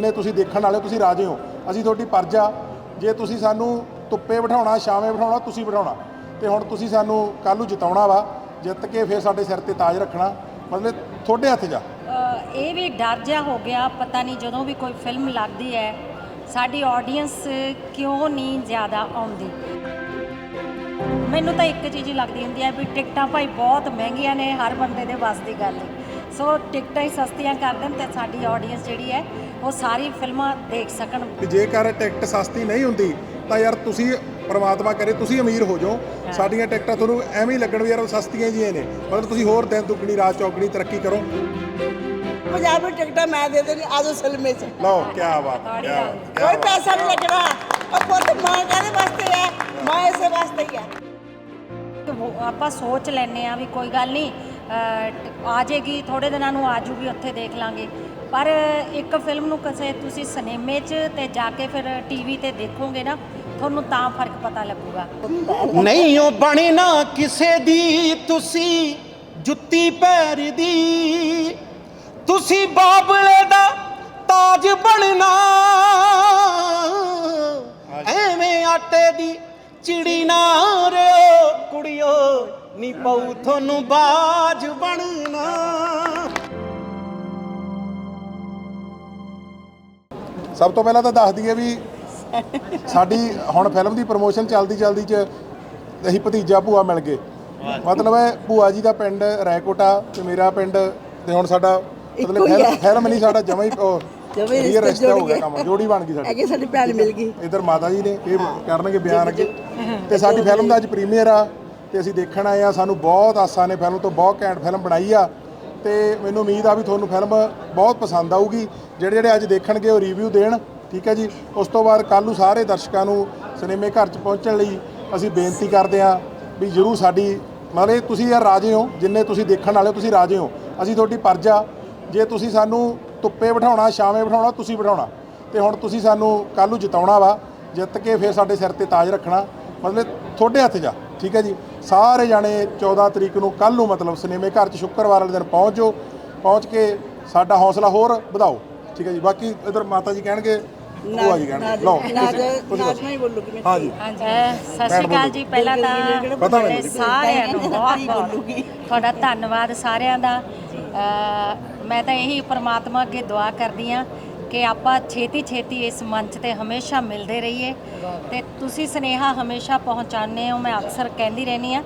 ਜਿੰਨੇ ਤੁਸੀਂ ਦੇਖਣ ਵਾਲੇ ਤੁਸੀਂ ਰਾਜੇ ਹੋ। ਅਸੀਂ ਤੁਹਾਡੀ ਪਰਜਾ ਜੇ ਤੁਸੀਂ ਸਾਨੂੰ ਧੁੱਪੇ ਬਿਠਾਉਣਾ, ਛਾਵੇਂ ਬਿਠਾਉਣਾ, ਤੁਸੀਂ ਬਿਠਾਉਣਾ। ਤੇ ਹੁਣ ਤੁਸੀਂ ਸਾਨੂੰ ਕੱਲ ਨੂੰ ਜਿਤਾਉਣਾ ਵਾ, ਜਿੱਤ ਕੇ ਫਿਰ ਸਾਡੇ ਸਿਰ ਤੇ ਤਾਜ ਰੱਖਣਾ। ਮਤਲਬ ਤੁਹਾਡੇ ਹੱਥ ਜਾ। ਇਹ ਵੀ ਡਰ ਜਿਹਾ ਹੋ ਗਿਆ, ਪਤਾ ਨਹੀਂ ਜਦੋਂ ਵੀ ਕੋਈ ਫਿਲਮ ਲੱਗਦੀ ਹੈ, ਸਾਡੀ ਆਡੀਅנס ਕਿਉਂ ਨਹੀਂ ਜ਼ਿਆਦਾ ਆਉਂਦੀ? ਮੈਨੂੰ ਤਾਂ ਇੱਕ ਚੀਜ਼ ਹੀ ਲੱਗਦੀ ਹੁੰਦੀ ਹੈ ਵੀ ਟਿਕਟਾਂ ਭਾਈ ਬਹੁਤ ਮਹਿੰਗੀਆਂ ਨੇ ਹਰ ਬੰਦੇ ਦੇ ਵੱਸ ਗੱਲ ਸੋ ਟਿਕਟਾਂ ਹੀ ਸਸਤੀਆਂ ਕਰ ਦੇਣ ਤੇ ਸਾਡੀ ਆਡੀਅנס ਜਿਹੜੀ ਹੈ ਉਹ ਸਾਰੀ ਫਿਲਮਾਂ ਦੇਖ ਸਕਣ। ਜੇਕਰ ਟਿਕਟ ਸਸਤੀ ਨਹੀਂ ਹੁੰਦੀ ਤਾਂ ਯਾਰ ਤੁਸੀਂ ਪ੍ਰਮਾਤਮਾ ਕਰੇ ਤੁਸੀਂ ਅਮੀਰ ਹੋ ਜਾਓ। ਸਾਡੀਆਂ ਟਿਕਟਾਂ ਤੁਹਾਨੂੰ ਐਵੇਂ ਹੀ ਲੱਗਣ ਵੀ ਯਾਰ ਉਹ ਸਸਤੀਆਂ ਜੀਆਂ ਨੇ। ਮਤਲਬ ਤੁਸੀਂ ਹੋਰ ਦਿਨ ਦੁੱਗਣੀ ਰਾਤ ਚੌਗਣੀ ਤਰੱਕੀ ਕਰੋ। ਪੰਜਾਬੀ ਟਿਕਟਾਂ ਮੈਂ ਦੇ ਦੇਣੀ ਆਜੋ ਸਿਲਮੇ 'ਚ। ਲਓ ਕੀ ਬਾਤ ਕੀ ਬਾਤ। ਕੋਈ ਪੈਸਾ ਨਹੀਂ ਲੱਗਣਾ। ਉਹ ਪੁੱਤ ਮਾਂ ਕਾਹਦੇ ਵਾਸਤੇ ਹੈ? ਮਾਂ ਇਸੇ ਵਾਸਤੇ ਹੀ ਹੈ। ਕਿ ਉਹ ਆਪਾਂ ਸੋਚ ਲੈਨੇ ਆ ਵੀ ਕੋਈ ਗੱਲ ਨਹੀਂ ਅਹ, ਟ- ਆ ਜਾਏਗੀ ਥੋੜੇ ਦਿਨਾਂ ਨੂੰ ਆ ਜੂਗੀ ਉੱਥੇ ਦੇਖ ਲਾਂਗੇ। ਪਰ ਇੱਕ ਫਿਲਮ ਨੂੰ ਕਿਸੇ ਤੁਸੀਂ ਸਿਨੇਮੇ 'ਚ ਤੇ ਜਾ ਕੇ ਫਿਰ ਟੀਵੀ ਤੇ ਦੇਖੋਗੇ ਨਾ ਤੁਹਾਨੂੰ ਤਾਂ ਫ਼ਰਕ ਪਤਾ ਲੱਗੂਗਾ। ਨਹੀਂ ਉਹ ਬਣਨਾ ਕਿਸੇ ਦੀ। ਤੁਸੀਂ ਜੁੱਤੀ ਪੈਰ ਦੀ। ਤੁਸੀਂ ਬਾਬਲੇ ਦਾ ਤਾਜ ਬਣਨਾ। ਐਵੇਂ ਆਟੇ ਦੀ ਚਿੜੀ ਨਾ ਰਿਓ। ਕੁੜਿਓ ਨੀ ਪਊ ਤੁਹਾਨੂੰ ਬਾਜ ਬਣਨਾ। ਸਭ ਤੋਂ ਪਹਿਲਾਂ ਤਾਂ ਦੱਸ ਦਈਏ ਵੀ ਸਾਡੀ ਹੁਣ ਫਿਲਮ ਦੀ ਪ੍ਰੋਮੋਸ਼ਨ ਚੱਲਦੀ ਚੱਲਦੀ ਚ ਅਸੀਂ ਭਤੀਜਾ ਭੂਆ ਮਿਲ ਗਏ। ਮਤਲਬ ਹੈ ਭੂਆ ਜੀ ਦਾ ਪਿੰਡ ਰੈਕੋਟਾ ਤੇ ਮੇਰਾ ਪਿੰਡ ਤੇ ਹੁਣ ਸਾਡਾ ਮਤਲਬ ਫਿਲਮ ਨਹੀਂ ਸਾਡਾ ਜਮਾ ਹੀ ਜਮਾਂ ਰਿਸ਼ਤਾ ਹੋ ਗਿਆ। ਕੰਮ ਜੋੜੀ ਬਣ ਗਈ ਸਾਡੀ। ਅੱਗੇ ਸਾਡੀ ਭੈਣ ਮਿਲ ਗਈ। ਇਧਰ ਮਾਤਾ ਜੀ ਨੇ ਇਹ ਕਰਨਗੇ ਬਿਆਨ ਅੱਗੇ। ਤੇ ਸਾਡੀ ਫਿਲਮ ਦਾ ਅੱਜ ਪ੍ਰੀਮੀਅਰ ਆ ਤੇ ਅਸੀਂ ਦੇਖਣ ਆਏ ਆ ਸਾਨੂੰ ਬਹੁਤ ਆਸਾਂ ਨੇ ਫਿਲਮ ਤੋਂ ਬਹੁਤ ਘੈਂਟ ਫਿਲਮ ਬਣਾਈ ਆ। ਤੇ ਮੈਨੂੰ ਉਮੀਦ ਆ ਵੀ ਤੁਹਾਨੂੰ ਫਿਲਮ ਬਹੁਤ ਪਸੰਦ ਆਊਗੀ। ਜਿਹੜੇ ਜਿਹੜੇ ਅੱਜ ਦੇਖਣਗੇ ਉਹ ਰਿਵਿਊ ਦੇਣ ਠੀਕ ਹੈ ਜੀ? ਉਸ ਤੋਂ ਬਾਅਦ ਕੱਲ੍ਹ ਨੂੰ ਸਾਰੇ ਦਰਸ਼ਕਾਂ ਨੂੰ ਸਿਨੇਮੇ ਘਰ 'ਚ ਪਹੁੰਚਣ ਲਈ ਅਸੀਂ ਬੇਨਤੀ ਕਰਦੇ ਆ ਵੀ ਜਰੂਰ ਸਾਡੀ ਮਤਲਬ ਤੁਸੀਂ ਯਾਰ ਰਾਜੇ ਹੋ ਜਿੰਨੇ ਤੁਸੀਂ ਦੇਖਣ ਵਾਲੇ ਹੋ, ਤੁਸੀਂ ਰਾਜੇ ਹੋ। ਅਸੀਂ ਤੁਹਾਡੀ ਪਰਜਾ ਜੇ ਤੁਸੀਂ ਸਾਨੂੰ ਧੁੱਪੇ ਬਿਠਾਉਣਾ ਛਾਵੇਂ ਬਿਠਾਉਣਾ ਤੁਸੀਂ ਬਿਠਾਉਣਾ। ਤੇ ਹੁਣ ਤੁਸੀਂ ਸਾਨੂੰ ਕੱਲ੍ਹ ਨੂੰ ਜਿਤਾਉਣਾ ਵਾ ਜਿੱਤ ਕੇ ਫਿਰ ਸਾਡੇ ਸਿਰ ਤੇ ਤਾਜ ਰੱਖਣਾ। ਮਤਲਬ ਤੁਹਾਡੇ ਹੱਥ ਜਾ ਠੀਕ ਹੈ ਜੀ? ਸਾਰੇ ਜਾਣੇ 14 ਤਰੀਕ ਨੂੰ ਕੱਲ੍ਹ ਨੂੰ ਮਤਲਬ ਸਿਨੇਮੇ ਘਰ 'ਚ ਸ਼ੁੱਕਰਵਾਰ ਵਾਲੇ ਦਿਨ ਪਹੁੰਚ ਜਾਓ। ਪਹੁੰਚ ਕੇ ਸਾਡਾ ਹੌਸਲਾ ਹੋਰ ਵਧਾਓ। ਠੀਕ ਹੈ ਜੀ ਬਾਕੀ ਇਧਰ ਮਾਤਾ ਜੀ ਕਹਿਣਗੇ ਭੂਆ ਜੀ ਕਹਿਣਗੇ। ਲਓ ਨਾਜ ਤੁਸੀਂ- ਤੁਸੀਂ ਨਾਜ ਦੱਸੋ। ਮੈਂ ਹੀ ਬੋਲੂਗੀ ਮੈਂ ਹਾਂਜੀ। ਅਹ ਸਤਿ ਸ਼੍ਰੀ ਅਕਾਲ ਜੀ ਪਹਿਲਾਂ ਤਾਂ ਪਤਾ ਤੁਹਾਡੇ ਮੈਨੂੰ। ਸਾਰਿਆਂ ਨੂੰ ਬਹੁਤ ਬਹੁਤ ਤੁਹਾਡਾ ਧੰਨਵਾਦ ਸਾਰਿਆਂ ਦਾ। ਮੈਂ ਤਾਂ ਇਹੀ ਪ੍ਰਮਾਤਮਾ ਅੱਗੇ ਦੁਆ ਕਰਦੀ ਆ ਕਿ ਆਪਾਂ ਛੇਤੀ ਛੇਤੀ ਇਸ ਮੰਚ ਤੇ ਹਮੇਸ਼ਾ ਮਿਲਦੇ ਰਹੀਏ। ਤੇ ਤੁਸੀਂ ਸਨੇਹਾ ਹਮੇਸ਼ਾ ਪਹੁੰਚਾਉਂਦੇ ਹੋ, ਮੈਂ ਅਕਸਰ ਕਹਿੰਦੀ ਰਹਿੰਦੀ ਆ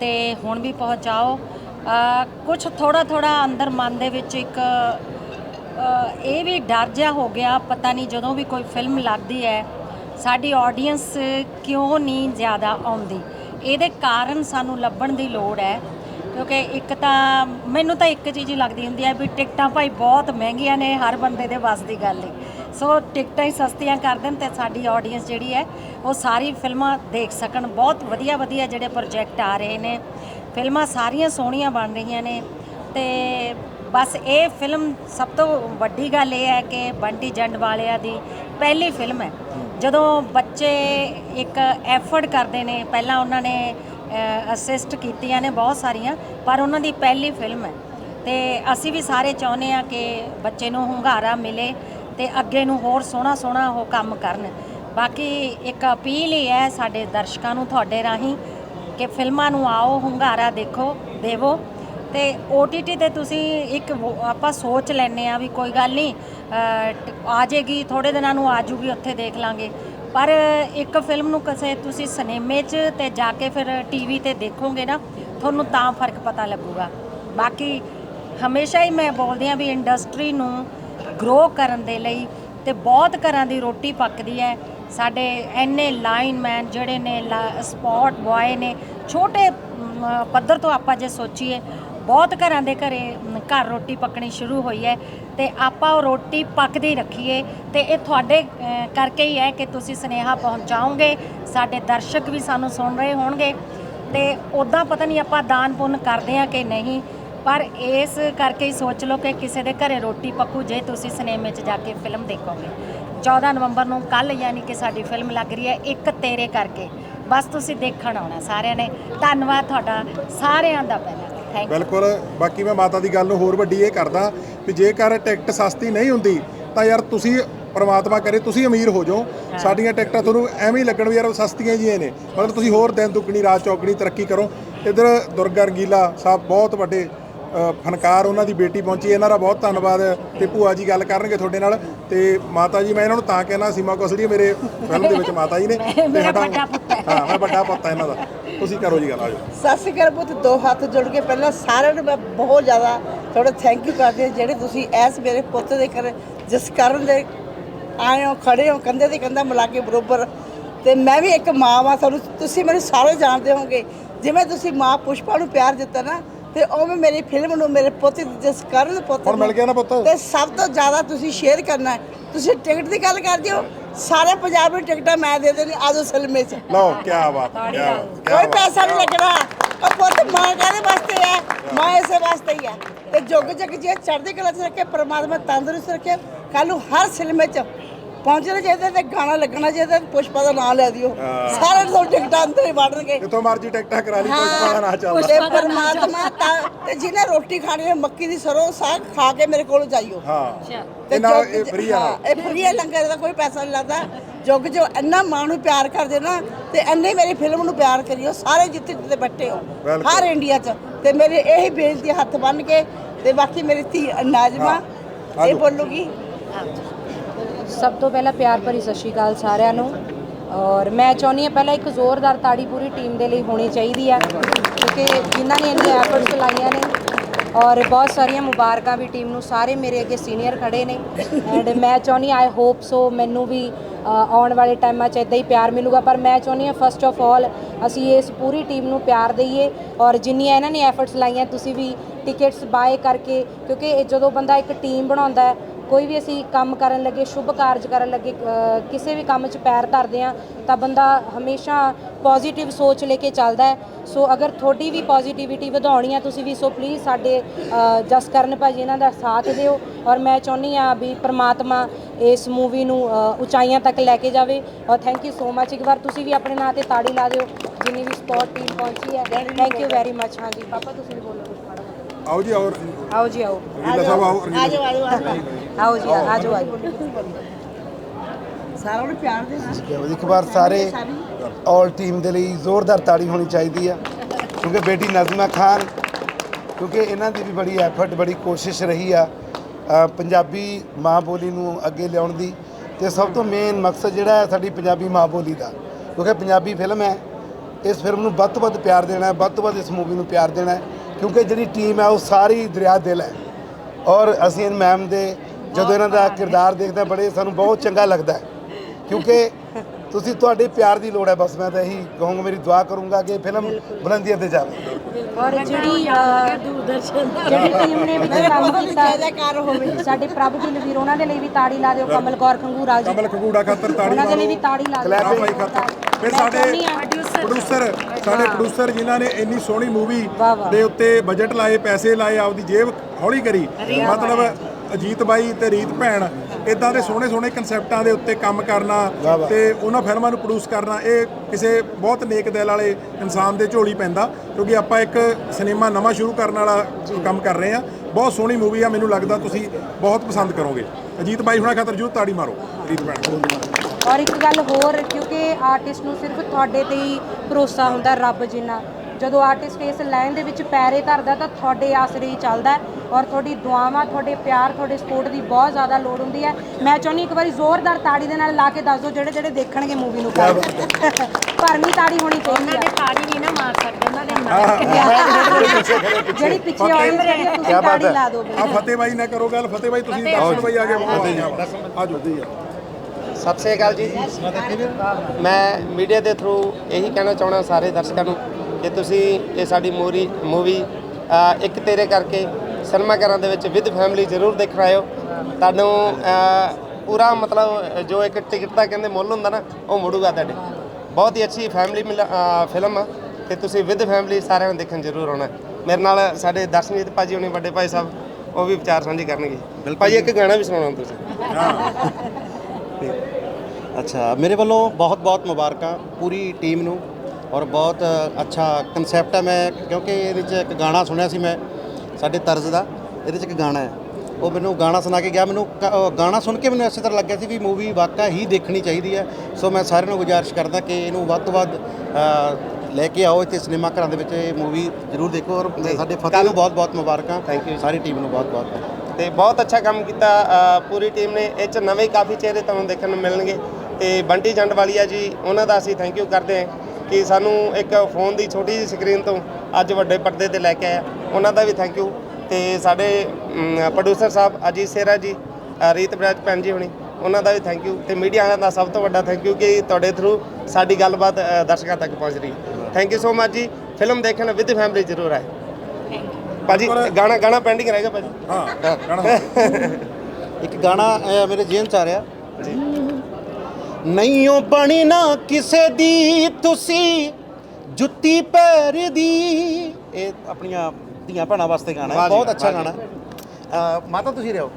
ਤੇ ਹੁਣ ਵੀ ਪਹੁੰਚਾਓ। ਕੁਝ ਥੋੜਾ ਥੋੜਾ ਅੰਦਰ ਮਨ ਦੇ ਵਿੱਚ ਇੱਕ ਇਹ ਵੀ ਡਰ ਜਿਹਾ ਹੋ ਗਿਆ, ਪਤਾ ਨਹੀਂ ਜਦੋਂ ਵੀ ਕੋਈ ਫਿਲਮ ਲੱਗਦੀ ਹੈ, ਸਾਡੀ ਆਡੀਅנס ਕਿਉਂ ਨਹੀਂ ਜ਼ਿਆਦਾ ਆਉਂਦੀ। ਇਹਦੇ ਕਾਰਨ ਸਾਨੂੰ ਲੱਭਣ ਦੀ ਲੋੜ ਹੈ। ਕਿਉਂਕਿ ਇੱਕ ਤਾਂ ਮੈਨੂੰ ਤਾਂ ਇੱਕ ਚੀਜ਼ ਹੀ ਲੱਗਦੀ ਹੁੰਦੀ ਹੈ ਵੀ ਟਿਕਟਾਂ ਭਾਈ ਬਹੁਤ ਮਹਿੰਗੀਆਂ ਨੇ, ਹਰ ਬੰਦੇ ਦੇ ਵੱਸ ਦੀ ਗੱਲ ਨਹੀਂ ਸੋ ਟਿਕਟਾਂ ਹੀ ਸਸਤੀਆਂ ਕਰ ਦੇਣ ਤੇ ਸਾਡੀ ਆਡੀਅנס ਜਿਹੜੀ ਹੈ, ਉਹ ਸਾਰੀ ਫਿਲਮਾਂ ਦੇਖ ਸਕਣ। ਬਹੁਤ ਵਧੀਆ ਵਧੀਆ ਜਿਹੜੇ ਪ੍ਰੋਜੈਕਟ ਆ ਰਹੇ ਨੇ। ਫਿਲਮਾਂ ਸਾਰੀਆਂ ਸੋਹਣੀਆਂ ਬਣ ਰਹੀਆਂ ਨੇ ਤੇ ਬਸ ਇਹ ਫਿਲਮ ਸਭ ਤੋਂ ਵੱਡੀ ਗੱਲ ਇਹ ਹੈ ਕਿ ਬੰਟੀ ਜੰਡ ਵਾਲਿਆਂ ਦੀ ਪਹਿਲੀ ਫਿਲਮ ਹੈ। ਜਦੋਂ ਬੱਚੇ ਇੱਕ ਐਫਰਟ ਕਰਦੇ ਨੇ, ਪਹਿਲਾਂ ਉਹਨਾਂ ਨੇ ਅਸਿਸਟ ਕੀਤੀਆਂ ਨੇ ਬਹੁਤ ਸਾਰੀਆਂ, ਪਰ ਉਹਨਾਂ ਦੀ ਪਹਿਲੀ ਫਿਲਮ ਹੈ। ਤੇ ਅਸੀਂ ਵੀ ਸਾਰੇ ਚਾਹੁੰਦੇ ਆ ਕਿ ਬੱਚੇ ਨੂੰ ਹੁੰਗਾਰਾ ਮਿਲੇ ਤੇ ਅੱਗੇ ਨੂੰ ਹੋਰ ਸੋਹਣਾ ਸੋਹਣਾ ਉਹ ਕੰਮ ਕਰਨ। ਬਾਕੀ ਇੱਕ ਅਪੀਲ ਹੀ ਹੈ ਸਾਡੇ ਦਰਸ਼ਕਾਂ ਨੂੰ, ਤੁਹਾਡੇ ਰਾਹੀਂ ਕਿ ਫਿਲਮਾਂ ਨੂੰ ਆਓ, ਹੁੰਗਾਰਾ ਦੇਖੋ, ਦੇਵੋ। ਤੇ OTT ਤੇ ਤੁਸੀਂ ਇੱਕ ਆਪਾਂ ਸੋਚ ਲੈਨੇ ਆ ਵੀ ਕੋਈ ਗੱਲ ਨਹੀਂ ਆ ਜਾਏਗੀ ਥੋੜੇ ਦਿਨਾਂ ਨੂੰ ਆ ਜੂਗੀ ਉੱਥੇ ਦੇਖ ਲਾਂਗੇ। ਪਰ ਇੱਕ ਫਿਲਮ ਨੂੰ ਕਿਸੇ ਤੁਸੀਂ ਸਿਨੇਮੇ 'ਚ ਤੇ ਜਾ ਕੇ ਫਿਰ ਟੀਵੀ ਤੇ ਦੇਖੋਗੇ ਨਾ, ਤੁਹਾਨੂੰ ਤਾਂ ਫ਼ਰਕ ਪਤਾ ਲੱਗੂਗਾ। ਬਾਕੀ ਹਮੇਸ਼ਾ ਹੀ ਮੈਂ ਬੋਲਦੀ ਆ ਵੀ ਇੰਡਸਟਰੀ ਨੂੰ ਗਰੋ ਕਰਨ ਦੇ ਲਈ ਤੇ ਬਹੁਤ ਘਰਾਂ ਦੀ ਰੋਟੀ ਪੱਕਦੀ ਹੈ। ਸਾਡੇ ਐਨੇ ਲਾਈਨਮੈਨ ਜਿਹੜੇ ਨੇ ਸਪੌਟ ਬॉय ਨੇ, ਛੋਟੇ ਪੱਧਰ ਤੋਂ ਆਪਾਂ ਜੇ ਸੋਚੀਏ ਬਹੁਤ ਘਰਾਂ ਦੇ ਘਰੇ ਘਰ ਰੋਟੀ ਪੱਕਣੀ ਸ਼ੁਰੂ ਹੋਈ ਹੈ ਤੇ ਆਪਾਂ ਉਹ ਰੋਟੀ ਪੱਕਦੀ ਰੱਖੀਏ ਤੇ ਇਹ ਤੁਹਾਡੇ ਕਰਕੇ ਹੀ ਹੈ ਕਿ ਤੁਸੀਂ ਸਨੇਹਾ ਪਹੁੰਚਾਓਗੇ, ਸਾਡੇ ਦਰਸ਼ਕ ਵੀ ਸਾਨੂੰ ਸੁਣ ਰਹੇ ਹੋਣਗੇ ਤੇ ਉਦਾਂ ਪਤਾ ਨਹੀਂ ਆਪਾਂ ਦਾਨ ਪੁੰਨ ਕਰਦੇ ਆ ਕਿ ਨਹੀਂ, ਪਰ ਇਸ ਕਰਕੇ ਹੀ ਸੋਚ ਲਓ ਕਿ ਕਿਸੇ ਦੇ ਘਰੇ ਰੋਟੀ ਪੱਕੂ ਜੇ ਤੁਸੀਂ ਸਿਨੇਮੇ 'ਚ ਜਾ ਕੇ ਫਿਲਮ ਦੇਖੋਗੇ। 14 ਨਵੰਬਰ ਨੂੰ ਕੱਲ ਯਾਨੀ ਕਿ ਸਾਡੀ ਫਿਲਮ ਲੱਗ ਰਹੀ ਹੈ ਇੱਕ ਤੇਰੇ ਕਰਕੇ। ਬਸ ਤੁਸੀਂ ਦੇਖਣ ਆਉਣਾ ਸਾਰਿਆਂ ਨੇ। ਧੰਨਵਾਦ ਤੁਹਾਡਾ ਸਾਰਿਆਂ ਦਾ ਪਹਿਲਾਂ। ਥੈਂਕ ਬਿਲਕੁਲ। ਬਾਕੀ ਮੈਂ ਮਾਤਾ ਦੀ ਗੱਲ ਨੂੰ ਹੋਰ ਵੱਡੀ ਇਹ ਕਰਦਾ ਵੀ ਜੇਕਰ ਟਿਕਟ ਸਸਤੀ ਨਹੀਂ ਹੁੰਦੀ ਤਾਂ ਯਾਰ ਤੁਸੀਂ ਪ੍ਰਮਾਤਮਾ ਕਰੇ ਤੁਸੀਂ ਅਮੀਰ ਹੋ ਜਾਓ। ਸਾਡੀਆਂ ਟਿਕਟਾਂ ਤੁਹਾਨੂੰ ਐਵੇਂ ਹੀ ਲੱਗਣ ਵੀ ਯਾਰ ਸਸਤੀਆਂ ਜੀਆਂ ਨੇ। ਮਤਲਬ ਤੁਸੀਂ ਹੋਰ ਦਿਨ ਦੁੱਗਣੀ ਰਾਤ ਚੌਗਣੀ ਤਰੱਕੀ ਕਰੋ। ਇਧਰ ਦੁਰਗਾ ਰੰਗੀਲਾ ਸਾਹਿਬ ਬਹੁਤ ਵੱਡੇ ਫਨਕਾਰ ਉਹਨਾਂ ਦੀ ਬੇਟੀ ਪਹੁੰਚੀ ਇਹਨਾਂ ਦਾ ਬਹੁਤ ਧੰਨਵਾਦ। ਤੇ ਭੂਆ ਜੀ ਗੱਲ ਕਰਨਗੇ ਤੁਹਾਡੇ ਨਾਲ। ਤੇ ਮਾਤਾ ਜੀ ਮੈਂ ਇਹਨਾਂ ਨੂੰ ਤਾਂ ਕਹਿਣਾ ਸੀਮਾ ਕੌਸੜੀ ਮੇਰੇ ਫਿਲਮ ਦੇ ਵਿੱਚ ਮਾਤਾ ਜੀ ਨੇ। ਤੇ ਮੇਰਾ ਸਾਡਾ- ਵੱਡਾ ਪੁੱਤ ਹੈ। ਹਾਂ ਮੈਂ ਵੱਡਾ ਪੁੱਤ ਹੈ ਇਹਨਾਂ ਦਾ। ਤੁਸੀਂ ਕਰੋ ਜੀ ਗੱਲ ਆਜੋ। ਸਤਿ ਸ਼੍ਰੀ ਅਕਾਲ ਪੁੱਤ ਦੋ ਹੱਥ ਜੋੜ ਕੇ ਪਹਿਲਾਂ ਸਾਰਿਆਂ ਨੂੰ ਮੈਂ ਬਹੁਤ ਜ਼ਿਆਦਾ ਤੁਹਾਡਾ ਥੈਂਕ ਯੂ ਕਰਦੀ ਜਿਹੜੇ ਤੁਸੀਂ ਐਸ ਮੇਰੇ ਪੁੱਤ ਦੇ ਕਰ ਜਿਸ ਕਰਨ ਦੇ ਆਏ ਹੋ ਖੜੇ ਹੋ ਕੰਧੇ ਤੇ ਕੰਧਾ ਮਿਲਾ ਕੇ ਬਰੋਬਰ। ਤੇ ਮੈਂ ਵੀ ਇੱਕ ਮਾਂ ਵਾਂ ਤੁਹਾਨੂੰ ਤੁਸੀਂ ਮੈਨੂੰ ਸਾਰੇ ਜਾਣਦੇ ਹੋਵੋਗੇ। ਜਿਵੇਂ ਤੁਸੀਂ ਮਾਂ ਪੁਸ਼ਪਾ ਨੂੰ ਪਿਆਰ ਦਿੱਤਾ ਨਾ ਤੇ ਉਵੇਂ ਮੇਰੀ ਫਿਲਮ ਨੂੰ ਮੇਰੇ ਪੁੱਤ ਜਿਸ ਕਰਨ ਪੁੱਤ ਹੁਣ ਮਿਲ ਗਿਆ ਨਾ ਪੁੱਤ? ਤੇ ਸਭ ਤੋਂ ਜ਼ਿਆਦਾ ਤੁਸੀਂ ਸ਼ੇਅਰ ਕਰਨਾ ਹੈ। ਤੁਸੀਂ ਟਿਕਟ ਦੀ ਗੱਲ ਕਰਦੇ ਹੋ? ਸਾਰੇ ਪੰਜਾਬ ਨੂੰ ਟਿਕਟਾਂ ਮੈਂ ਦੇ ਦੇਣੀ ਆਜੋ ਸਿਨੇਮੇ 'ਚ। ਲਓ ਕੀ ਬਾਤ ਕੀ ਬਾਤ ਕਿਆ ਕੋਈ ਬਾਤ। ਪੈਸਾ ਨਹੀਂ ਲੱਗਣਾ। ਉਹ ਪੁੱਤ ਮਾਂ ਕਾਹਦੇ ਵਾਸਤੇ ਹੈ? ਮਾਂ ਇਸੇ ਵਾਸਤੇ ਹੀ ਹੈ। ਤੇ ਜੁਗ ਜਗ ਜੀ ਚੜ੍ਹਦੀ ਕਲਾ ਚ ਰੱਖੇ ਪ੍ਰਮਾਤਮਾ ਤੰਦਰੁਸਤ ਰੱਖੇ। ਕੱਲ ਨੂੰ ਹਰ ਸਿਨੇਮੇ ਚ ਪਹੁੰਚਣਾ ਚਾਹੀਦਾ ਤੇ ਗਾਣਾ ਲੱਗਣਾ ਚਾਹੀਦਾ ਤੇ ਪੁਸ਼ਪਾ ਦਾ ਨਾਮ ਲੈ ਦਿਓ। ਸਾਰੇ ਤੋਂ ਟਿਕਟਾਂ ਅੰਦਰ ਹੀ ਵੜਨਗੇ। ਕਿਤੋਂ ਮਰਜ਼ੀ ਟਿਕਟਾਂ ਕਰਾ ਲਈ ਪੁਸ਼ਪਾ ਦਾ ਨਾਂ ਚੱਲਦਾ। ਤੇ ਪਰਮਾਤਮਾ ਤਾਂ ਤੇ ਜਿਹਨੇ ਰੋਟੀ ਖਾਣੀ ਹੈ ਮੱਕੀ ਦੀ ਸਰੋਂ ਸਾਗ ਖਾ ਕੇ ਮੇਰੇ ਕੋਲ ਜਾਈਓ। ਹਾਂ। ਤੇ ਜੁਗ ਇਹ ਫ੍ਰੀ ਆ। ਇਹ ਫ੍ਰੀ ਹੈ ਲੰਗਰ ਦਾ ਕੋਈ ਪੈਸਾ ਨਹੀਂ ਲੱਗਦਾ। ਜੁਗ ਜੋ ਇੰਨਾ ਮਾਂ ਨੂੰ ਪਿਆਰ ਕਰਦੇ ਨਾ ਤੇ ਇੰਨੇ ਮੇਰੀ ਫਿਲਮ ਨੂੰ ਪਿਆਰ ਕਰਿਓ ਸਾਰੇ ਜਿੱਥੇ ਜਿੱਥੇ ਬੈਠੇ ਹੋ। ਹਰ ਇੰਡੀਆ 'ਚ। ਤੇ ਮੇਰੀ ਇਹੀ ਬੇਨਤੀ ਹੱਥ ਬੰਨ ਕੇ ਤੇ ਬਾਕੀ ਮੇਰੀ ਧੀ ਨਾਜ਼ਮਾ ਹਾਂ, ਇਹ। ਬੋਲੂਗੀ। ਸਭ ਤੋਂ ਪਹਿਲਾਂ ਪਿਆਰ ਭਰੀ ਸਤਿ ਸ਼੍ਰੀ ਅਕਾਲ ਸਾਰਿਆਂ ਨੂੰ। ਔਰ ਮੈਂ ਚਾਹੁੰਦੀ ਹਾਂ ਪਹਿਲਾਂ ਇੱਕ ਜ਼ੋਰਦਾਰ ਤਾੜੀ ਪੂਰੀ ਟੀਮ ਦੇ ਲਈ ਹੋਣੀ ਚਾਹੀਦੀ ਆ, ਕਿਉਂਕਿ ਜਿਨ੍ਹਾਂ ਨੇ ਇੰਨੇ ਐਫਰਟਸ ਲਾਈਆਂ ਨੇ ਔਰ ਬਹੁਤ ਸਾਰੀਆਂ ਮੁਬਾਰਕਾਂ ਵੀ ਟੀਮ ਨੂੰ, ਸਾਰੇ ਮੇਰੇ ਅੱਗੇ ਸੀਨੀਅਰ ਖੜੇ ਨੇ। ਐਂਡ ਮੈਂ ਚਾਹੁੰਦੀ ਆਈ ਹੋਪ ਸੋ ਮੈਨੂੰ ਵੀ ਆਉਣ ਵਾਲੇ ਟਾਈਮਾਂ 'ਚ ਇਦਾਂ ਹੀ ਪਿਆਰ ਮਿਲੂਗਾ। ਪਰ ਮੈਂ ਚਾਹੁੰਦੀ ਹਾਂ ਫਸਟ ਆਫ ਆਲ ਅਸੀਂ ਇਸ ਪੂਰੀ ਟੀਮ ਨੂੰ ਪਿਆਰ ਦਈਏ ਔਰ ਜਿੰਨੀਆਂ ਇਹਨਾਂ ਨੇ ਐਫਰਟਸ ਲਾਈਆਂ, ਤੁਸੀਂ ਵੀ ਟਿਕਟਸ ਬਾਏ ਕਰਕੇ, ਕਿਉਂਕਿ ਜਦੋਂ ਬੰਦਾ ਇੱਕ ਟੀਮ ਬਣਾਉਂਦਾ ਹੈ ਕੋਈ ਵੀ ਅਸੀਂ ਕੰਮ ਕਰਨ ਲੱਗੇ ਸ਼ੁਭ ਕਾਰਜ ਕਰਨ ਲੱਗੇ ਕਿਸੇ ਵੀ ਕੰਮ 'ਚ ਪੈਰ ਧਰਦੇ ਆ ਤਾਂ ਬੰਦਾ ਹਮੇਸ਼ਾ ਪੋਜ਼ਿਟਿਵ ਸੋਚ ਲੈ ਕੇ ਚੱਲਦਾ ਹੈ। ਸੋ ਅਗਰ ਤੁਹਾਡੀ ਵੀ ਪੋਜ਼ਿਟਿਵਿਟੀ ਵਧਾਉਣੀ ਆ ਤੁਸੀਂ ਵੀ ਸੋ ਪਲੀਜ਼ ਸਾਡੇ ਅ, ਜਸ ਕਰਨ ਭਾਜੀ ਇਹਨਾਂ ਦਾ ਸਾਥ ਦਿਓ। ਔਰ ਮੈਂ ਚਾਹੁੰਦੀ ਆ ਵੀ ਪ੍ਰਮਾਤਮਾ ਇਸ ਮੂਵੀ ਨੂੰ ਉਚਾਈਆਂ ਤੱਕ ਲੈ ਕੇ ਜਾਵੇ। ਔਰ ਥੈਂਕ ਯੂ ਸੋ ਮੱਚ ਇੱਕ ਵਾਰ ਤੁਸੀਂ ਵੀ ਆਪਣੇ ਨਾਂ ਤੇ ਤਾੜੀ ਲਾ ਦਿਓ ਜਿੰਨੀ ਵੀ ਸਪੋਰਟ ਟੀਮ ਪਹੁੰਚੀ ਹੈ। ਥੈਂਕ ਯੂ ਵੈਰੀ ਮੱਚ ਹਾਂਜੀ। ਪਾਪਾ ਤੁਸੀਂ ਵੀ ਬੋਲੋ ਕੁਝ ਮਾੜਾ ਮੋਟਾ। ਆਓ ਜੀ ਔਰ ਆਓ ਜੀ ਆਓ। ਆਓ ਆਜੋ ਆਜੋ ਆਜੋ। ਆਓ ਜੀ ਆਜੋ ਆਜੋ ਸਾਰਿਆਂ ਨੂੰ ਪਿਆਰ ਦੇਣਾ ਜਬ ਇੱਕ ਵਾਰ ਸਾਰੇ ਆਲ ਟੀਮ ਦੇ ਲਈ ਜ਼ੋਰਦਾਰ ਤਾੜੀ ਹੋਣੀ ਚਾਹੀਦੀ ਆ। ਕਿਉਂਕਿ ਬੇਟੀ ਨਜ਼ਮਾ ਖਾਨ ਕਿਉਂਕਿ ਇਹਨਾਂ ਦੀ ਵੀ ਬੜੀ ਐਫਰਟ ਬੜੀ ਕੋਸ਼ਿਸ਼ ਰਹੀ ਆ ਪੰਜਾਬੀ ਮਾਂ ਬੋਲੀ ਨੂੰ ਅੱਗੇ ਲਿਆਉਣ ਦੀ। ਤੇ ਸਭ ਤੋਂ ਮੇਨ ਮਕਸਦ ਜਿਹੜਾ ਹੈ ਸਾਡੀ ਪੰਜਾਬੀ ਮਾਂ ਬੋਲੀ ਦਾ। ਕਿਉਂਕਿ ਪੰਜਾਬੀ ਫਿਲਮ ਹੈ ਇਸ ਫਿਲਮ ਨੂੰ ਵੱਧ ਤੋਂ ਵੱਧ ਪਿਆਰ ਦੇਣਾ ਹੈ ਵੱਧ ਤੋਂ ਵੱਧ ਇਸ ਮੂਵੀ ਨੂੰ ਪਿਆਰ ਦੇਣਾ ਹੈ। ਕਿਉਂਕਿ ਜਿਹੜੀ ਟੀਮ ਹੈ ਉਹ ਸਾਰੀ ਦਰਿਆ ਦਿਲ ਹੈ। ਔਰ ਅਸੀਂ ਇਹ ਮੈਮ ਦੇ ਜਦੋਂ ਇਹਨਾਂ ਦਾ ਕਿਰਦਾਰ ਦੇਖਦੇ ਬੜੇ ਸਾਨੂੰ ਬਹੁਤ ਚੰਗਾ ਲੱਗਦਾ ਕਿਉਂਕਿ ਤੁਸੀਂ ਤੁਹਾਡੇ ਪਿਆਰ ਦੀ ਲੋੜ ਹੈ ਬਸ ਮੈਂ ਤਾਂ ਇਹੀ ਕਹੂੰਗਾ ਮੇਰੀ ਦੁਆ ਕਰੂੰਗਾ ਕਿ ਫਿਲਮ ਬੁਲੰਦੀਆਂ ਤੇ ਜਾਵੇ। ਔਰ ਜਿਹੜੀ ਅ, ਜਿਹੜੀ ਟੀਮ ਨੇ ਵਿੱਚ ਕੰਮ ਕੀਤਾ ਸਾਡੇ ਪ੍ਰਭੂ ਜੀ ਵੀਰ ਉਹਨਾਂ ਦੇ ਲਈ ਵੀ ਤਾੜੀ ਲਾ ਦਿਓ ਕਮਲ ਕੌਰ ਖੰਗੂਰਾਲ ਜੀ। ਕਮਲ ਖੰਗੂੜਾ ਖਾਤਰ ਤਾੜੀ ਉਹਨਾਂ ਦੇ ਲਈ ਵੀ ਤਾੜੀ ਲਾ ਦਿਓ। ਕਲੈਪ ਭਾਈ ਖਾਤਰ। ਫਿਰ ਸਾਡੇ ਪ੍ਰੋਡਿਊਸਰ ਸਾਡੇ ਪ੍ਰੋਡਿਊਸਰ ਜਿਨ੍ਹਾਂ ਨੇ ਇੰਨੀ ਸੋਹਣੀ ਮੂਵੀ ਵਾਹ, ਵਾਹ। ਦੇ ਉੱਤੇ ਬਜਟ ਲਾਏ ਪੈਸੇ ਲਾਏ ਆਪਦੀ ਜੇਬ ਹੌਲੀ ਕਰੀ। ਮਤਲਬ ਅਜੀਤ ਬਾਈ ਤੇ ਰੀਤ ਭੈਣ ਇਦਾਂ ਦੇ ਸੋਹਣੇ ਸੋਹਣੇ ਕਨਸੈਪਟਾਂ ਦੇ ਉੱਤੇ ਕੰਮ ਕਰਨਾ। ਤੇ ਉਹਨਾਂ ਫਿਲਮਾਂ ਨੂੰ ਪ੍ਰੋਡਿਊਸ ਕਰਨਾ ਇਹ ਕਿਸੇ ਬਹੁਤ ਨੇਕ ਦਿਲ ਵਾਲੇ ਇਨਸਾਨ ਦੇ ਝੋਲੀ ਪੈਂਦਾ ਕਿਉਂਕਿ ਆਪਾਂ ਇੱਕ ਸਿਨੇਮਾ ਨਵਾਂ ਸ਼ੁਰੂ ਕਰਨ ਵਾਲਾ ਕੰਮ ਕਰ ਰਹੇ ਆ ਬਹੁਤ ਸੋਹਣੀ ਮੂਵੀ ਆ ਮੈਨੂੰ ਲੱਗਦਾ ਤੁਸੀਂ ਬਹੁਤ ਪਸੰਦ ਕਰੋਗੇ। ਅਜੀਤ ਬਾਈ ਹੁਣਾਂ ਖਾਤਰ ਜਰੂਰ ਤਾੜੀ ਮਾਰੋ ਰੀਤ ਭੈਣ। ਔਰ ਇੱਕ ਗੱਲ ਹੋਰ ਕਿਉਂਕਿ ਆਰਟਿਸਟ ਨੂੰ ਸਿਰਫ ਤੁਹਾਡੇ ਤੇ ਹੀ ਭਰੋਸਾ ਹੁੰਦਾ ਰੱਬ ਜਿੰਨਾ। ਜਦੋਂ ਆਰਟਿਸਟ ਇਸ ਲਾਈਨ ਦੇ ਵਿੱਚ ਪੈਰੇ ਧਰਦਾ ਤਾਂ ਤੁਹਾਡੇ ਆਸਰੇ ਹੀ ਚੱਲਦਾ। ਹੈ ਔਰ ਤੁਹਾਡੀ ਦੁਆਵਾਂ ਤੁਹਾਡੇ ਪਿਆਰ ਤੁਹਾਡੇ ਸਪੋਰਟ ਦੀ ਬਹੁਤ ਜ਼ਿਆਦਾ ਲੋੜ ਹੁੰਦੀ ਹੈ। ਮੈਂ ਚਾਹੁੰਦੀ ਇੱਕ ਵਾਰੀ ਜ਼ੋਰਦਾਰ ਤਾੜੀ ਦੇ ਨਾਲ ਲਾ ਕੇ ਦੱਸ ਦਿਓ ਜਿਹੜੇ ਜਿਹੜੇ ਦੇਖਣਗੇ ਮੂਵੀ ਨੂੰ ਭਰਵੀਂ ਤਾੜੀ ਹੋਣੀ ਚਾਹੀਦੀ ਹੈ। ਤਾੜੀ ਨਹੀਂ ਨਾ ਮਾਰ ਸਕਦੇ ਉਹਨਾਂ ਦੇ ਮਾਰ ਜਿਹੜੀ ਪਿੱਛੇ ਜਿਹੜੀ ਹੈ, ਤੁਸੀਂ ਤਾੜੀ ਲਾ ਦਿਓ ਆ ਫਤਿਹ ਬਾਈ ਨਾ ਕਰੋ ਗੱਲ। ਫਤਿਹ ਬਾਈ ਤੁਸੀਂ ਦਰਸ਼ਨ ਬਾਈ ਆ ਕੇ ਆਜੋ ਜੀ। ਸਤਿ ਸ੍ਰੀ ਅਕਾਲ ਜੀ। ਮੈਂ ਮੀਡੀਆ ਦੇ ਥਰੂ ਇਹੀ ਕਹਿਣਾ ਚਾਹਣਾ ਸਾਰੇ ਦਰਸ਼ਕਾਂ ਨੂੰ ਕਿ ਤੁਸੀਂ ਇਹ ਸਾਡੀ ਮੂਰੀ ਮੂਵੀ ਇੱਕ ਤੇਰੇ ਕਰਕੇ ਸਿਨੇਮਾ ਘਰਾਂ ਦੇ ਵਿੱਚ ਵਿਦ ਫੈਮਿਲੀ ਜ਼ਰੂਰ ਦੇਖਣ ਆਇਓ। ਤੁਹਾਨੂੰ ਪੂਰਾ ਮਤਲਬ ਜੋ ਇੱਕ ਟਿਕਟ ਦਾ ਕਹਿੰਦੇ ਮੁੱਲ ਹੁੰਦਾ ਨਾ ਉਹ ਮੁੜੂਗਾ ਤੁਹਾਡੇ। ਬਹੁਤ ਹੀ ਅੱਛੀ ਫੈਮਿਲੀ ਫਿਲਮ ਆ ਤੇ ਤੁਸੀਂ ਵਿਦ ਫੈਮਿਲੀ ਸਾਰਿਆਂ ਨੂੰ ਦੇਖਣ ਜ਼ਰੂਰ ਆਉਣਾ। ਮੇਰੇ ਨਾਲ ਸਾਡੇ ਦਰਸ਼ਨਜੀਤ ਭਾਜੀ ਹੋਣੀ ਵੱਡੇ ਭਾਈ ਸਾਹਿਬ ਉਹ ਵੀ ਵਿਚਾਰ ਸਾਂਝੇ ਕਰਨਗੇ। ਭਾਜੀ ਇੱਕ ਗਾਣਾ ਵੀ ਸੁਣਾਉਣਾ ਤੁਸੀਂ। ਅੱਛਾ ਮੇਰੇ ਵੱਲੋਂ ਬਹੁਤ ਬਹੁਤ ਮੁਬਾਰਕਾਂ ਪੂਰੀ ਟੀਮ ਨੂੰ ਔਰ ਬਹੁਤ ਅੱਛਾ ਕਨਸੈਪਟ ਹੈ ਮੈਂ ਕਿਉਂਕਿ ਇਹਦੇ 'ਚ ਇੱਕ ਗਾਣਾ ਸੁਣਿਆ ਸੀ ਮੈਂ ਸਾਡੇ ਤਰਜ਼ ਦਾ ਇਹਦੇ 'ਚ ਇੱਕ ਗਾਣਾ ਹੈ। ਉਹ ਮੈਨੂੰ ਗਾਣਾ ਸੁਣਾ ਕੇ ਗਿਆ ਮੈਨੂੰ ਗਾਣਾ ਸੁਣ ਕੇ ਮੈਨੂੰ ਇਸੇ ਤਰ੍ਹਾਂ ਲੱਗਿਆ ਸੀ ਵੀ ਮੂਵੀ ਵਾਕਈ ਹੀ ਦੇਖਣੀ ਚਾਹੀਦੀ ਹੈ। ਸੋ ਮੈਂ ਸਾਰਿਆਂ ਨੂੰ ਗੁਜ਼ਾਰਿਸ਼ ਕਰਦਾ ਕਿ ਇਹਨੂੰ ਵੱਧ ਤੋਂ ਵੱਧ ਲੈ ਕੇ ਆਓ ਇੱਥੇ ਸਿਨੇਮਾ ਘਰਾਂ ਦੇ ਵਿੱਚ ਇਹ ਮੂਵੀ ਜ਼ਰੂਰ ਦੇਖੋ ਔਰ ਸਾਡੇ ਫਤਿਹ ਨੂੰ ਬਹੁਤ ਬਹੁਤ ਮੁਬਾਰਕਾਂ। Thank you. ਸਾਰੀ ਟੀਮ ਨੂੰ ਬਹੁਤ ਬਹੁਤ। ਤੇ ਬਹੁਤ ਅੱਛਾ ਕੰਮ ਕੀਤਾ ਪੂਰੀ ਟੀਮ ਨੇ। ਇਹ ਚ ਨਵੇਂ ਕਾਫੀ ਚਿਹਰੇ ਤੁਹਾਨੂੰ ਦੇਖਣ ਨੂੰ ਮਿਲਣਗੇ। ਤੇ ਬੰਟੀ ਜੰਡ ਵਾਲੀਆ ਜੀ ਉਹਨਾਂ ਦਾ ਅਸੀਂ ਥੈਂਕ ਯੂ ਕਰਦੇ ਹਾਂ। ਕਿ ਸਾਨੂੰ ਇੱਕ ਫੋਨ ਦੀ ਛੋਟੀ ਜਿਹੀ ਸਕਰੀਨ ਤੋਂ ਅੱਜ ਵੱਡੇ ਪਰਦੇ ਤੇ ਲੈ ਕੇ ਆਇਆ। ਉਹਨਾਂ ਦਾ ਵੀ ਥੈਂਕ ਯੂ ਤੇ ਸਾਡੇ ਪ੍ਰੋਡਿਊਸਰ ਸਾਹਿਬ ਅਜੀਤ ਸੇਰਾ ਜੀ ਰੀਤ ਬਰਾਜ ਭੈਣ ਜੀ ਹੁਣੀ ਉਹਨਾਂ ਦਾ ਵੀ ਥੈਂਕ ਯੂ ਤੇ ਮੀਡੀਆ ਵਾਲਿਆਂ ਦਾ ਸਭ ਤੋਂ ਵੱਡਾ ਥੈਂਕ ਯੂ ਕਿ ਤੁਹਾਡੇ ਥਰੂ ਸਾਡੀ ਗੱਲਬਾਤ ਦਰਸ਼ਕਾਂ ਤੱਕ ਪਹੁੰਚ ਰਹੀ। ਹੈ ਥੈਂਕ ਯੂ ਸੋ ਮਚ ਜੀ। ਫਿਲਮ ਦੇਖਣ ਵਿਦ ਫੈਮਿਲੀ ਜ਼ਰੂਰ ਆਏ। ਭਾਜੀ ਗਾਣਾ ਗਾਣਾ ਪੈਂਡਿੰਗ ਰਹੇਗਾ ਭਾਜੀ। ਹਾਂ ਗਾਣਾ। ਇੱਕ ਗਾਣਾ ਮੇਰੇ ਜੇਨ ਚ ਆ ਰਿਹਾ। ਨਹੀਂਓ ਬਣੀ ਨਾ ਕਿਸੇ ਦੀ ਤੁਸੀਂ ਜੁੱਤੀ ਪੈਰ ਦੀ। ਇਹ ਆਪਣੀਆਂ ਧੀਆਂ ਭੈਣਾਂ ਵਾਸਤੇ ਗਾਣਾ ਹੈ ਬਹੁਤ ਅੱਛਾ। ਗਾਣਾ। ਮਾਤਾ ਤੁਸੀਂ ਰਹੋ।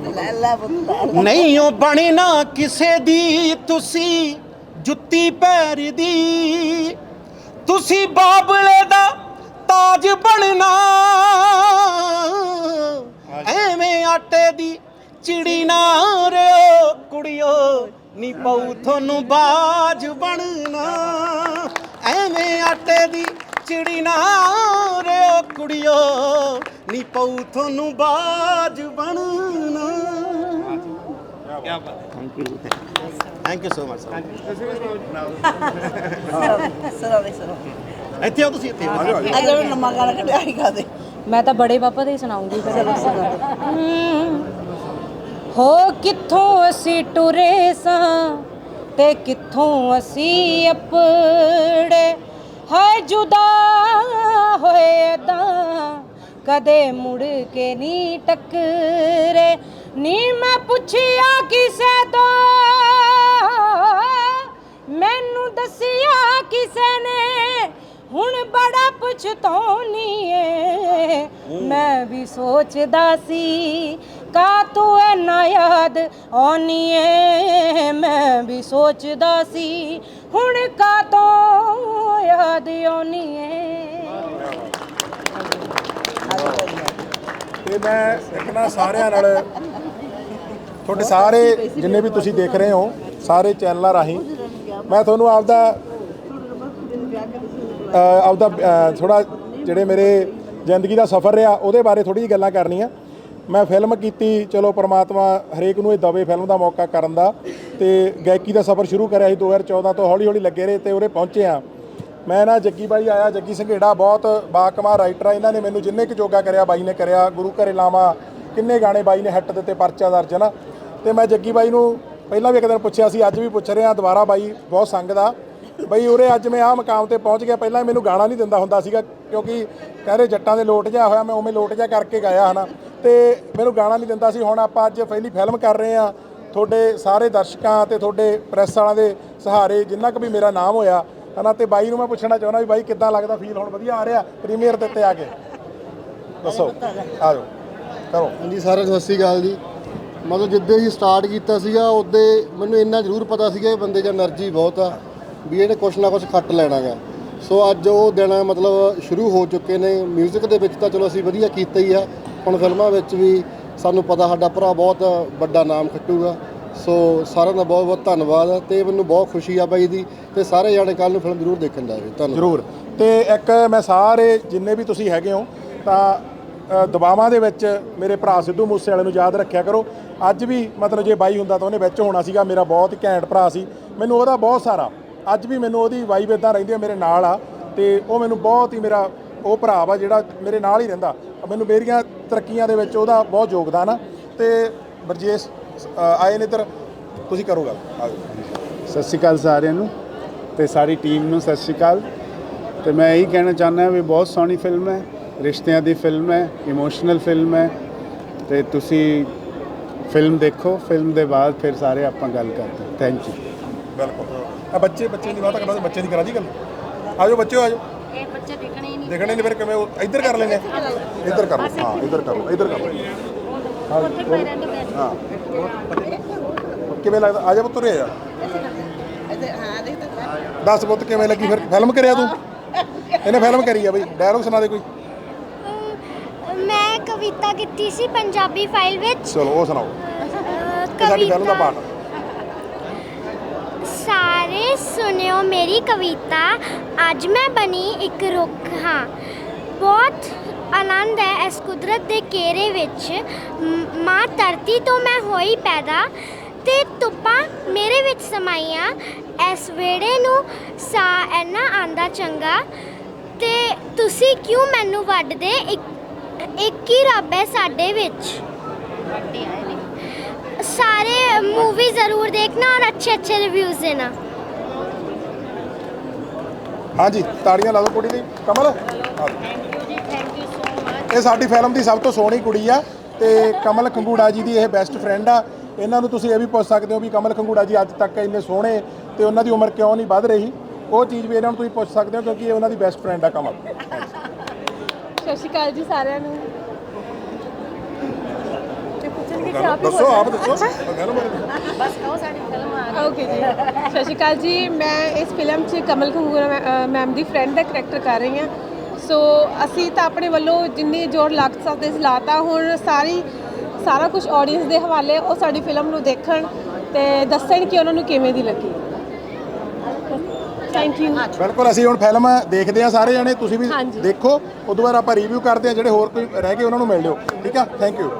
ਬੰਦਾ ਨਹੀਂਓ ਬਣੀ ਨਾ ਕਿਸੇ ਦੀ ਤੁਸੀਂ ਜੁੱਤੀ ਪੈਰ ਦੀ। ਤੁਸੀਂ ਬਾਬਲੇ ਦਾ ਤਾਜ ਬਣਨਾ। ਐਵੇਂ ਆਟੇ ਦੀ ਚਿੜੀ ਨਾ ਰਿਓ ਕੁੜਿਓ। ਨੀ ਪਊ ਤੁਹਾਨੂੰ ਬਾਜ ਬਣਨਾ। ਐਵੇਂ ਆਟੇ ਦੀ ਚਿੜੀ ਨਾ ਰਿਓ ਕੁੜਿਓ। ਨੀ ਪਊ ਤੁਹਾਨੂੰ ਬਾਜ ਬਣਨਾ। ਥੈਂਕ ਯੂ ਸੋ ਮਚ ਸਰਾ ਦੇ ਸਰਾ ਇੱਥੇ ਆਓ ਤੁਸੀਂ ਇੱਥੇ ਆਓ। ਅੱਜ ਨਵਾਂ ਗਾਣਾ ਕੱਢਿਆ ਹੀ ਗਾ ਦੇ ਮੈਂ ਤਾਂ ਬੜੇ ਪਾਪਾ ਦੇ ਹੀ ਸੁਣਾਉਂਗੀ ਫਿਰ ਹੋ ਕਿੱਥੋਂ ਅਸੀਂ ਟੁਰੇ ਸਾਂ ਤੇ ਕਿੱਥੋਂ ਅਸੀਂ ਅਪੜੇ? ਹਾਏ ਜੁਦਾ ਹੋਏ ਤਾਂ ਕਦੇ ਮੁੜ ਕੇ ਨਹੀਂ ਟੱਕਰੇ। ਨੀ ਮੈਂ ਪੁੱਛਿਆ ਕਿਸੇ ਤੋਂ ਮੈਨੂੰ ਦੱਸਿਆ ਕਿਸੇ ਨੇ ਹੁਣ ਬੜਾ ਪਛਤਾਉਣੀ ਏ। ਮੈਂ ਵੀ ਸੋਚਦਾ ਸੀ ਕਾ ਤੂੰ ਐਨਾ ਯਾਦ ਆਉਣੀ ਏ ਮੈਂ ਵੀ ਸੋਚਦਾ ਸੀ ਹੁਣ ਕਾ ਤੋਂ ਯਾਦ ਆਉਣੀ ਏ ਤੇ ਮੈਂ ਇੱਕ ਨਾ ਸਾਰਿਆਂ ਨਾਲ ਤੁਹਾਡੇ ਸਾਰੇ ਜਿੰਨੇ ਵੀ ਤੁਸੀਂ ਦੇਖ ਰਹੇ ਹੋ ਸਾਰੇ ਚੈਨਲਾਂ ਰਾਹੀਂ ਮੈਂ ਤੁਹਾਨੂੰ ਆਪਦਾ ਅ, ਆਪਦਾ ਥੋੜਾ ਜਿਹੜੇ ਮੇਰੇ ਜ਼ਿੰਦਗੀ ਦਾ ਸਫ਼ਰ ਰਿਹਾ ਉਹਦੇ ਬਾਰੇ ਥੋੜੀ ਜਿਹੀ ਗੱਲਾਂ ਕਰਨੀਆਂ। ਮੈਂ ਫਿਲਮ ਕੀਤੀ, ਚਲੋ ਪ੍ਰਮਾਤਮਾ ਹਰੇਕ ਨੂੰ ਇਹ ਦਵੇ ਫਿਲਮ ਦਾ ਮੌਕਾ ਕਰਨ ਦਾ। ਤੇ ਗਾਇਕੀ ਦਾ ਸਫ਼ਰ ਸ਼ੁਰੂ ਕਰਿਆ ਸੀ 2014 ਤੋਂ ਹੌਲੀ ਹੌਲੀ ਲੱਗੇ ਰਹੇ ਤੇ ਉਰੇ ਪਹੁੰਚੇ ਆ ਮੈਂ ਨਾ ਜੱਗੀ ਬਾਈ ਆਇਆ, ਜੱਗੀ ਸੰਘੇੜਾ ਬਹੁਤ ਬਾਕਮਾਲ ਰਾਈਟਰ ਆ। ਇਹਨਾਂ ਨੇ ਮੈਨੂੰ ਜਿੰਨੇ ਕੁ ਜੋਗਾ ਕਰਿਆ, ਬਾਈ ਨੇ ਕਰਿਆ, ਗੁਰੂ ਘਰੇ ਲਾਵਾਂ, ਕਿੰਨੇ ਗਾਣੇ ਬਾਈ ਨੇ ਹੱਟ ਦਿੱਤੇ, ਪਰਚਾ ਦਰਜ ਨਾ। ਤੇ ਮੈਂ ਜੱਗੀ ਬਾਈ ਨੂੰ ਪਹਿਲਾਂ ਵੀ ਇੱਕ ਦਿਨ ਪੁੱਛਿਆ ਸੀ, ਅੱਜ ਵੀ ਪੁੱਛ ਰਿਹਾ, ਦੁਬਾਰਾ ਬਾਈ ਬਹੁਤ ਸੰਗਦਾ। ਬਈ ਉਰੇ ਅੱਜ ਮੈਂ ਆਹ ਮਕਾਮ ਤੇ ਪਹੁੰਚ ਗਿਆ, ਪਹਿਲਾਂ ਮੈਨੂੰ ਗਾਣਾ ਨਹੀਂ ਦਿੰਦਾ ਹੁੰਦਾ ਸੀਗਾ, ਕਿਉਂਕਿ ਕਹਿੰਦੇ ਜੱਟਾਂ ਦੇ ਲੋਟ ਜਾ ਹੋਇਆ, ਮੈਂ ਉਵੇਂ ਲੋਟ ਜਾ ਕਰਕੇ ਗਾਇਆ ਹਨਾ। ਤੇ ਮੈਨੂੰ ਗਾਣਾ ਨਹੀਂ ਦਿੰਦਾ ਸੀ, ਹੁਣ ਆਪਾਂ ਅੱਜ ਪਹਿਲੀ ਫਿਲਮ ਕਰ ਰਹੇ ਆ ਤੁਹਾਡੇ ਸਾਰੇ ਦਰਸ਼ਕਾਂ ਤੇ ਤੁਹਾਡੇ ਪ੍ਰੈਸ ਵਾਲਿਆਂ ਦੇ ਸਹਾਰੇ, ਜਿੰਨਾ ਕੁ ਵੀ ਮੇਰਾ ਨਾਮ ਹੋਇਆ, ਹਨਾ, ਤੇ ਬਾਈ ਨੂੰ ਮੈਂ ਪੁੱਛਣਾ ਚਾਹੁੰਦਾ ਵੀ ਬਾਈ ਕਿੱਦਾਂ ਲੱਗਦਾ ਫੀਲ ਹੁਣ ਵਧੀਆ ਆ ਰਿਹਾ ਪ੍ਰੀਮੀਅਰ ਦੇ ਉੱਤੇ ਆ ਕੇ? ਦੱਸੋ ਆ ਜਾਓ ਕਰੋ। ਹਾਂਜੀ ਸਰ ਨੂੰ ਸਤਿ ਸ੍ਰੀ ਅਕਾਲ ਜੀ। ਮਤਲਬ ਜਿੱਦੇ ਹੀ ਸਟਾਰਟ ਕੀਤਾ ਸੀਗਾ, ਉਹਦੇ ਮੈਨੂੰ ਇੰਨਾ ਜ਼ਰੂਰ ਪਤਾ ਸੀਗਾ ਇਹ ਬੰਦੇ 'ਚ એનર્ਜੀ ਬਹੁਤ ਆ। ਵੀ ਇਹਨੇ ਕੁਛ ਨਾ ਕੁਛ ਖੱਟ ਲੈਣਾਗਾ। ਸੋ ਅੱਜ ਉਹ ਦਿਨ ਮਤਲਬ ਸ਼ੁਰੂ ਹੋ ਚੁੱਕੇ ਨੇ। 뮤직 ਦੇ ਵਿੱਚ ਤਾਂ ਚਲੋ ਅਸੀਂ ਵਧੀਆ ਕੀਤਾ ਹੀ ਆ। ਹੁਣ ਫਿਲਮਾਂ ਵਿੱਚ ਵੀ ਸਾਨੂੰ ਪਤਾ ਸਾਡਾ ਭਰਾ ਬਹੁਤ ਵੱਡਾ ਨਾਮ ਖੱਟੂਗਾ। ਸੋ ਸਾਰਿਆਂ ਦਾ ਬਹੁਤ ਬਹੁਤ ਧੰਨਵਾਦ ਤੇ ਮੈਨੂੰ ਬਹੁਤ ਖੁਸ਼ੀ ਆ ਬਾਈ ਦੀ ਤੇ ਸਾਰੇ ਜਾਣੇ ਕੱਲ ਨੂੰ ਫਿਲਮ ਜ਼ਰੂਰ ਦੇਖਣ ਜਾਵੇ ਧੰਨਵਾਦ। ਜ਼ਰੂਰ। ਤੇ ਇੱਕ ਮੈਂ ਸਾਰੇ ਜਿੰਨੇ ਵੀ ਤੁਸੀਂ ਹੈਗੇ ਹੋ, ਤਾਂ ਦਬਾਵਾਂ ਦੇ ਵਿੱਚ ਮੇਰੇ ਭਰਾ ਸਿੱਧੂ ਮੂਸੇ ਵਾਲੇ ਨੂੰ ਯਾਦ ਰੱਖਿਆ ਕਰੋ। ਅੱਜ ਵੀ ਮਤਲਬ ਜੇ ਬਾਈ ਹੁੰਦਾ ਤਾਂ ਉਹਨੇ ਵਿੱਚ ਹੋਣਾ ਸੀਗਾ। ਮੇਰਾ ਬਹੁਤ ਘੈਂਟ ਭਰਾ ਸੀ। ਮੈਨੂੰ ਉਹਦਾ ਬਹੁਤ ਸਾਰਾ ਅੱਜ ਵੀ ਮੈਨੂੰ ਉਹਦੀ ਵਾਈਬ ਇਦਾਂ ਰਹਿੰਦੀ ਆ, ਮੇਰੇ ਨਾਲ ਆ, ਤੇ ਉਹ ਮੈਨੂੰ ਬਹੁਤ ਹੀ ਮੇਰਾ, ਉਹ ਭਰਾ ਵਾ ਜਿਹੜਾ ਮੇਰੇ ਨਾਲ ਹੀ ਰਹਿੰਦਾ। ਮੈਨੂੰ ਮੇਰੀਆਂ ਤਰੱਕੀਆਂ ਦੇ ਵਿੱਚ ਉਹਦਾ ਬਹੁਤ ਯੋਗਦਾਨ ਆ, ਤੇ ਬਰਜੇਸ਼ ਆਏ ਨੇ ਇੱਧਰ, ਤੁਸੀਂ ਕਰੋ ਗੱਲ, ਆ ਸਤਿ ਸ਼੍ਰੀ ਅਕਾਲ ਸਾਰਿਆਂ ਨੂੰ, ਤੇ ਸਾਰੀ ਟੀਮ ਨੂੰ ਸਤਿ ਸ਼੍ਰੀ ਅਕਾਲ। ਤੇ ਮੈਂ ਇਹੀ ਕਹਿਣਾ ਚਾਹੁੰਦਾ ਵੀ ਬਹੁਤ ਸੋਹਣੀ ਫਿਲਮ ਹੈ, ਰਿਸ਼ਤਿਆਂ ਦੀ ਫਿਲਮ ਹੈ ਇਮੋਸ਼ਨਲ ਫਿਲਮ ਹੈ, ਤੇ ਤੁਸੀਂ ਫਿਲਮ ਦੇਖੋ ਫਿਲਮ ਦੇ ਬਾਅਦ ਫਿਰ ਸਾਰੇ ਆਪਾਂ ਗੱਲ ਕਰਦੇ ਥੈਂਕ ਯੂ ਬਿਲਕੁਲ। ਆ ਬੱਚੇ ਬੱਚੇ ਦੀ ਬਾਤ ਕਰਨਾ ਬੱਚੇ ਦੀ ਕਰਾ ਜੀ ਗੱਲ? ਆ ਜਾਓ ਬੱਚਿਓ ਆ ਜਾਓ ਇਹ ਬੱਚੇ ਦੇਖਣੇ ਹੀ ਨਹੀਂ। ਦੇਖਣੇ ਨਹੀਂ ਫਿਰ ਕਿਵੇਂ ਉਹ ਇੱਧਰ ਕਰ ਲੈਣੇ ਇੱਧਰ ਕਰ ਲਓ ਹਾਂ ਇੱਧਰ ਕਰ ਲਓ ਇੱਧਰ ਕਰ ਲਓ। ਉੱਥੇ ਪਏ ਰਹਿੰਦੇ ਬੈਠ ਹਾਂ। ਕਿਵੇਂ ਲੱਗਦਾ? ਆ ਜਾ ਪੁੱਤ ਰੇ ਆ ਦੱਸ ਪੁੱਤ ਕਿਵੇਂ ਲੱਗੀ ਫਿਰ? ਫਿਲਮ ਕਰਿਆ ਤੂੰ? ਇਹਨੇ ਫਿਲਮ ਕਰੀ ਆ ਬਈ ਡਾਇਲੌਗ ਸੁਣਾ ਦੇ ਕੋਈ। ਮੈਂ ਕਵਿਤਾ ਕੀਤੀ ਸੀ ਪੰਜਾਬੀ ਫਾਈਲ ਵਿੱਚ। ਚਲੋ ਉਹ ਸੁਣਾਓ। ਸਾਡੀ ਫਿਲਮ ਦਾ ਕਵਿਤਾ ਪਾਰਟ ਸਾਰੇ ਸੁਣਿਓ ਮੇਰੀ ਕਵਿਤਾ ਅੱਜ ਮੈਂ ਬਣੀ ਇੱਕ ਰੁੱਖ ਹਾਂ ਬਹੁਤ ਆਨੰਦ ਹੈ ਇਸ ਕੁਦਰਤ ਦੇ ਘੇਰੇ ਵਿੱਚ ਮ- ਮਾਂ ਧਰਤੀ ਤੋਂ ਮੈਂ ਹੋਈ ਪੈਦਾ ਤੇ ਧੁੱਪਾਂ ਮੇਰੇ ਵਿੱਚ ਸਮਾਈਆਂ ਇਸ ਵੇੜੇ ਨੂੰ ਸਾ ਐਨਾ ਆਂਦਾ ਚੰਗਾ ਤੇ ਤੁਸੀਂ ਕਿਉਂ ਮੈਨੂੰ ਵੱਢਦੇ ਇੱਕ ਇੱਕ ਹੀ ਰੱਬ ਹੈ ਸਾਡੇ ਵਿੱਚ ਸਾਰੇ मूवी ज़रूर देखना और अच्छे अच्छे रिव्यूज़ देना ਹਾਂਜੀ, ਤਾੜੀਆਂ ਲਾ ਦਿਓ ਕੁੜੀ ਲਈ ਕਮਲ? ਆ ਜਾਓ। ਜੀ ਥੈਂਕ ਯੂ ਸੋ ਮਚ ਇਹ ਸਾਡੀ ਫਿਲਮ ਦੀ ਸਭ ਤੋਂ ਸੋਹਣੀ ਕੁੜੀ ਆ ਤੇ ਕਮਲ ਖੰਗੂੜਾ ਜੀ ਦੀ ਇਹ ਬੈਸਟ ਫਰੈਂਡ ਆ। ਇਹਨਾਂ ਨੂੰ ਤੁਸੀਂ ਇਹ ਵੀ ਪੁੱਛ ਸਕਦੇ ਹੋ ਵੀ ਕਮਲ ਖੰਗੂੜਾ ਜੀ ਅੱਜ ਤੱਕ ਇੰਨੇ ਸੋਹਣੇ ਤੇ ਉਹਨਾਂ ਦੀ ਉਮਰ ਕਿਉਂ ਨਹੀਂ ਵੱਧ ਰਹੀ? ਉਹ ਚੀਜ਼ ਵੀ ਇਹਨਾਂ ਨੂੰ ਤੁਸੀਂ ਪੁੱਛ ਸਕਦੇ ਹੋ ਕਿਉਂਕਿ ਇਹ ਉਹਨਾਂ ਦੀ ਬੈਸਟ ਫਰੈਂਡ ਆ ਕਮਲ। ਸਤਿ ਸ਼੍ਰੀ ਅਕਾਲ ਜੀ ਸਾਰਿਆਂ ਨੂੰ। ਤੇ ਪੁੱਛਣਗੇ ਕਿ ਆਪ ਹੀ ਦੱਸੋ ਆਪ ਦੱਸੋ। ਗੱਲ ਬਾਰੇ ਬਸ ਕਹੋ ਸਾਡੀ ਫਿਲਮ ਆ ਗਈ। ਓਕੇ ਜੀ। ਸਤਿ ਸ਼੍ਰੀ ਅਕਾਲ ਜੀ। ਮੈਂ ਇਸ ਫਿਲਮ 'ਚ ਕਮਲ ਖੰਗੂਰਾ ਮੈਮ ਦੀ ਫਰੈਂਡ ਦਾ ਕਰੈਕਟਰ ਕਰ ਰਹੀ ਹਾਂ। ਸੋ ਅਸੀਂ ਤਾਂ ਆਪਣੇ ਵੱਲੋਂ ਜਿੰਨੀ ਜ਼ੋਰ ਲੱਗ ਸਕਦੇ ਸੀ ਲਾਤਾ। ਹੁਣ ਸਾਰੀ ਸਾਰਾ ਕੁਝ ਆਡੀਅנס ਦੇ ਹਵਾਲੇ ਉਹ ਸਾਡੀ ਫਿਲਮ ਨੂੰ ਦੇਖਣ ਤੇ ਦੱਸਣ ਕਿ ਉਹਨਾਂ ਨੂੰ ਕਿਵੇਂ ਦੀ ਲੱਗੀ। ਥੈਂਕ ਯੂ ਬਿਲਕੁਲ ਅਸੀਂ ਹੁਣ ਫਿਲਮ ਦੇਖਦੇ ਆ ਸਾਰੇ ਜਣੇ। ਤੁਸੀਂ ਵੀ। ਦੇਖੋ ਉਦੋਂ ਬਾਅਦ ਆਪਾਂ ਰਿਵਿਊ ਕਰਦੇ ਆ ਜਿਹੜੇ ਹੋਰ ਕੋਈ ਰਹਿ ਗਏ ਉਹਨਾਂ ਨੂੰ ਮਿਲ ਲਿਓ। ਠੀਕ ਆ? Thank you